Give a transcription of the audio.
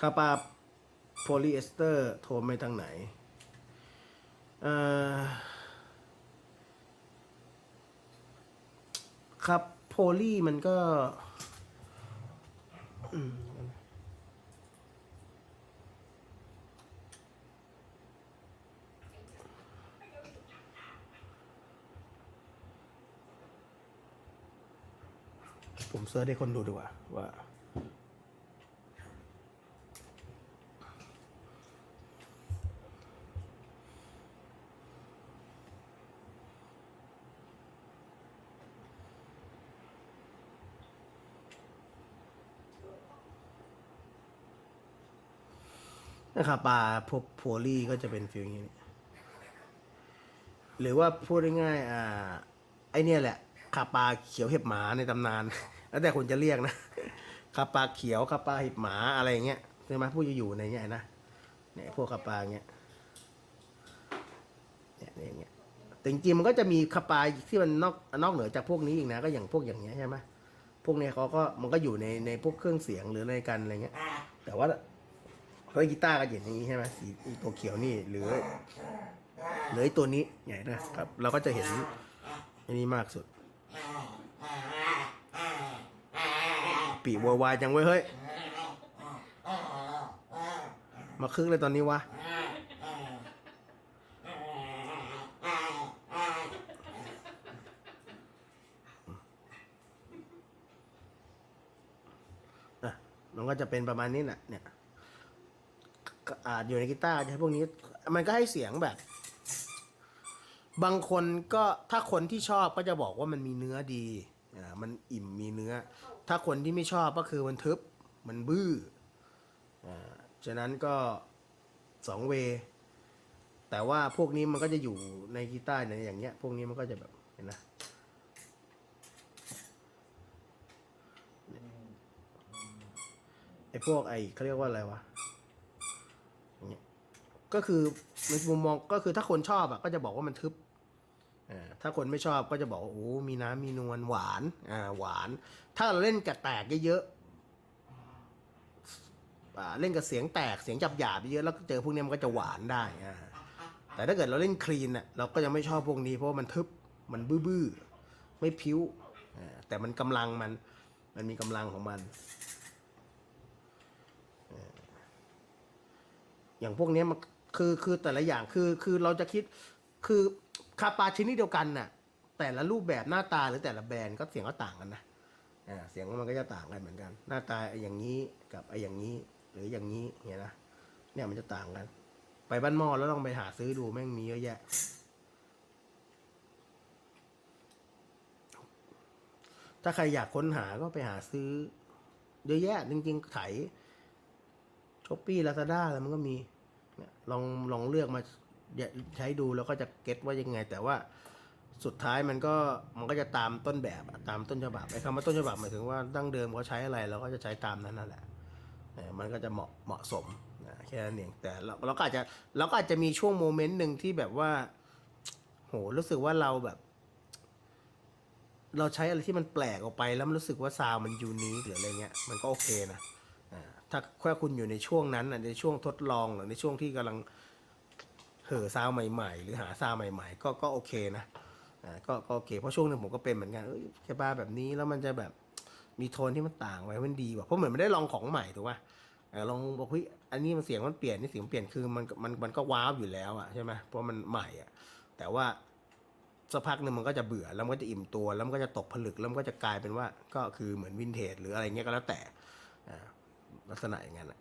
คาปาโพลีเอสเตอร์โทรไปทางไหนครับโพลีมันก็ผมเซิร์ชให้คนดูดีกว่าว่า นะครับปลาพวกโพลีก็จะเป็นฟิลอย่างนี้ หรือว่าพูดง่ายๆอ่าไอเนี่ยแหละคาปลาเขียวเห็บหมาในตำนาน แล้วแต่คนจะเรียกนะคาปลาเขียวคาปลาเห็บหมาอะไรอย่างเงี้ยใช่ไหมผู้จะอยู่ในเนี้ยนะเนี่ยพวกคาปลาเงี้ยเนี่ยเนี่ยอย่างเงี้ยแต่จริงๆมันก็จะมีคาปลาที่มันนอกนอกเหนือจากพวกนี้อีกนะ ก็อย่างพวกอย่างเงี้ยใช่ไหมพวกเนี้ยเขาก็มันก็อยู่ในในพวกเครื่องเสียงหรือในกันอะไรเงี้ย แต่ว่า เฮ้ยกีตาร์ก็อย่างนี้ใช่ไหมสีตัวเขียวนี่หรือหรือตัวนี้ใหญ่นะครับ เราก็จะเห็นอันนี้มากสุด ปีโวยวายจังเว้ยเฮ้ย มาคึกเลยตอนนี้วะอะมันก็จะเป็นประมาณนี้แหละเนี่ย อาอยู่ในกีตาร์ใช้พวกนี้มันก็ให้เสียงแบบ บางคนก็ถ้าคนที่ชอบก็จะบอกว่ามันมีเนื้อดีอ่ามันอิ่มมีเนื้อ ถ้าคนที่ไม่ชอบก็คือมันทึบมันบื้ออ่าฉะนั้นก็สองเว แต่ว่าพวกนี้มันก็จะอยู่ในกีตาร์ในอย่างเงี้ย พวกนี้มันก็จะแบบเห็นนะไอ้พวกไอ้เขาเรียกว่าอะไรวะ ก็คือในมุมมองก็คือถ้าคนชอบอะก็จะบอกว่ามันทึบอ่าถ้าคนไม่ชอบก็จะบอกว่าโอ้มีน้ำมีนวลหวานอ่าหวาน ถ้าเราเล่นกับแตกเยอะๆอ่าเล่นกับเสียงแตกเสียงจับหยาบเยอะแล้วเจอพวกนี้มันก็จะหวานได้อ่าแต่ถ้าเกิดเราเล่นคลีนอะเราก็จะไม่ชอบพวกนี้เพราะว่ามันทึบมันบื้อๆไม่พิ้วอ่าแต่มันกำลังมันมันมีกำลังของมันอย่างพวกนี้มัน คือคือแต่ละอย่างคือคือเราจะคิดคือคาปาชิ้นิดเดียวกันน่ะ แต่ละรูปแบบหน้าตาหรือแต่ละแบรนด์ก็เสียงก็ต่างกันนะอ่าเสียงมันก็จะต่างกันเหมือนกัน หน้าตาไอ้อย่างนี้กับไอ้อย่างนี้ หรืออย่างนี้เนี่ยนะเนี่ยมันจะต่างกัน ไปบ้านหม้อแล้วต้องไปหาซื้อดูแม่งมีเยอะแยะ ถ้าใครอยากค้นหาก็ไปหาซื้อเยอะแยะจริงๆขายช้อปปี้ลาซาด้าอะไรมันก็มี เนี่ยลองลองเลือกมาใช้ดูแล้วก็จะเก็ตว่ายังไง แต่ว่าสุดท้ายมันก็มันก็จะตามต้นแบบตามต้นฉบับไอ้คำว่าต้นฉบับหมายถึงว่าดั้งเดิมเขาใช้อะไรเราก็จะใช้ตามนั้นนั่นแหละมันก็จะเหมาะเหมาะสมนะแค่นั้นเองแต่เราเราก็อาจจะเราก็อาจจะมีช่วงโมเมนต์หนึ่งที่แบบว่าโหรู้สึกว่าเราแบบ เราใช้อะไรที่มันแปลกออกไปแล้วมันรู้สึกว่าซาวมันยูนิคหรืออะไรเงี้ยมันก็โอเคนะ ถ้าแค่คุณอยู่ในช่วงนั้นในช่วงทดลองหรือในช่วงที่กำลังเห่อซาวใหม่ ๆ หรือหาซาวใหม่ ๆ ก็ก็โอเคนะก็ก็โอเคเพราะช่วงนึงผมก็เป็นเหมือนกันเอ้ยแค่บ้าแบบนี้แล้วมันจะแบบมีโทนที่มันต่างไว้มันดีว่ะเพราะเหมือนไม่ได้ลองของใหม่ถูกป่ะลองบอกเฮ้ยอันนี้มันเสียงมันเปลี่ยนนี่เสียงเปลี่ยนคือมันมันมันก็ว้าวอยู่แล้วอะใช่ไหมเพราะมันใหม่อะแต่ว่าสักพักหนึ่งมันก็จะเบื่อแล้วมันก็จะอิ่มตัวแล้วมันก็จะตกผลึกแล้วมันก็จะกลายเป็นว่าก็คือเหมือนวินเทจหรืออะไรเงี้ยก็แล้วแต่อ่า ลักษณะอย่างนั้นอะ